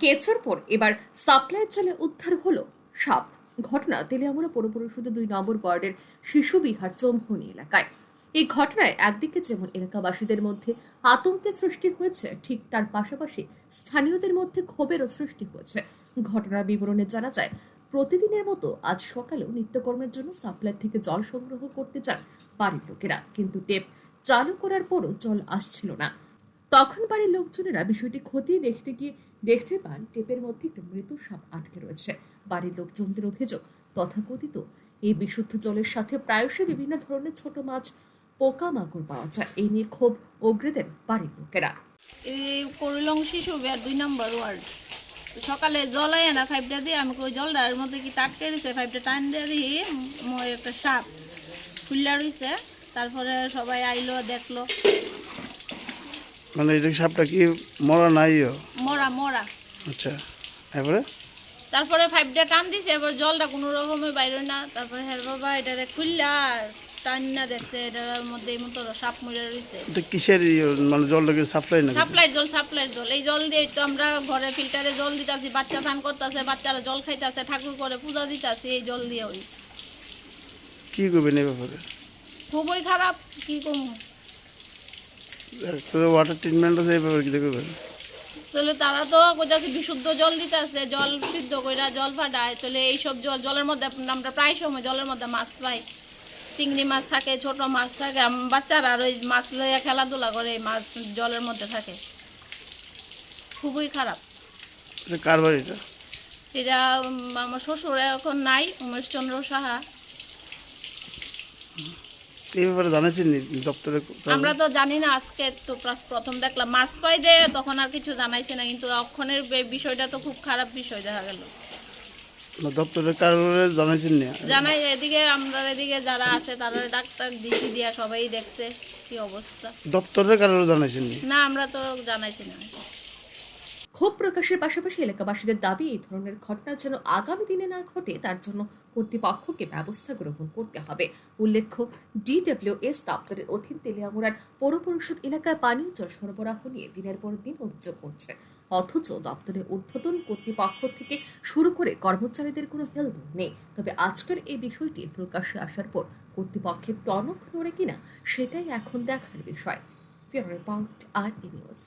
কেঁচোর পর এবার সাপ্লাই চলে উদ্ধার হলো সাপ। ঘটনা তেলিয়ামুড়া পৌর পরিষদের দুই নম্বর ওয়ার্ডের শিশু বিহার এলাকায়। এই ঘটনায় একদিকে যেমন এলাকাবাসীদের মধ্যে আতঙ্কের সৃষ্টি হয়েছে, ঠিক তার পাশাপাশি স্থানীয়দের মধ্যে ক্ষোভেরও সৃষ্টি হয়েছে। ঘটনার বিবরণে জানা যায়, প্রতিদিনের মতো আজ সকালেও নিত্যকর্মের জন্য সাপ্লাই থেকে জল সংগ্রহ করতে চান বাড়ির লোকেরা। কিন্তু টেপ চালু করার পরও জল আসছিল না। তখন বাড়ির লোকজনেরা বিষয়টি খতিয়ে দেখতে গিয়ে দেখতে পান টেপের মধ্যে একটি মৃত সাপ আটকে রয়েছে। বাড়ির লোকজনদের অভিযোগ, তথাকথিত এই বিশুদ্ধ জলের সাথে প্রায়শই বিভিন্ন ধরনের ছোট মাছ, পোকামাকড় পাওয়া যায়। এই নিয়ে ক্ষোভ উগরে দেন বাড়ির লোকেরা। এই করলং শিশু বিহার দুই নম্বর ওয়ার্ড। সকালে জল আয় না ফাইভটা দিয়ে আমি ওই জলটার মধ্যে কি টাটকে রয়েছে ফাইভটা টান দিয়ে মই একটা সাপ ফুল্লা রয়েছে তারপরে সবাই আইলো, দেখল। মানে এটা সাপটা কি মরা নাই ও? মরা মরা। আচ্ছা তারপরে তারপরে ফাইভটা টান দিছে এবার জলটা কোনো রকমে বাইরে না। তারপরে হ্যাঁ বাবা এটারে খুললা টান না দেখছে এটার মধ্যে এই মতো সাপ মরে রয়েছে এটা কিসের? মানে জলটাকে সাপ্লাই না সাপ্লাই জল সাপ্লাই জল। এই জল দিয়ে তো আমরা ঘরে ফিল্টারে জল দিতাছি বাচ্চা স্নান করতেছে বাচ্চারা জল খাইতাছে ঠাকুর করে পূজা দিতাছি এই জল দিয়ে ওই। কি করবেন এই ব্যাপারে? খুবই খারাপ কি করব? ওয়াটার ট্রিটমেন্ট আছে এই কি করবেন তাহলে তারা তো কোথাও বিশুদ্ধ জল দিতেছে জল সিদ্ধ কইরা জল ফাটায় তাহলে এইসব জল জলের মধ্যে আমরা প্রায় সময় জলের মধ্যে মাছ পাই। চিংড়ি মাছ থাকে ছোট মাছ থাকে বাচ্চারা আর ওই মাছ লইয়া খেলাধুলা করে মাছ জলের মধ্যে থাকে। খুবই খারাপ। কার এটা? আমার শ্বশুর এখন নাই উমেশচন্দ্র সাহা। এই ব্যাপারে জানাইছেন দপ্তরে? আমরা তো জানি না আজকে তো প্রথম দেখলাম। মাছ পাই দে তখন আর কিছু জানাইছে না কিন্তু অক্ষণের বিষয়টা তো খুব খারাপ বিষয় দেখা গেল। দপ্তরের কারণে জানাইছেন নি? জানাই এদিকে আমরা এদিকে যারা আছে তারা ডাক্তার ডিসি দিয়া সবাই দেখছে কি অবস্থা। দপ্তরের কারণে জানাইছেন না আমরা তো জানাইছি না। ক্ষোভ প্রকাশের পাশাপাশি এলাকাবাসীদের দাবি, এই ধরনের ঘটনা যেন আগামী দিনে না ঘটে, তার জন্য কর্তৃপক্ষকে ব্যবস্থা গ্রহণ করতে হবে। উল্লেখ্য, ডিডব্লিউএস দপ্তরের অধীন তেলিয়ামুড়ার পৌর পরিষদ এলাকায় পানীয় জল সরবরাহ নিয়ে দিনের পর দিন অভিযোগ করছে। অথচ দপ্তরের ঊর্ধ্বতন কর্তৃপক্ষ থেকে শুরু করে কর্মচারীদের কোনো হেলদ নেই। তবে আজকের এই বিষয়টি প্রকাশ্যে আসার পর কর্তৃপক্ষের টনক নড়ে কিনা, সেটাই এখন দেখার বিষয়। আর নিউজ।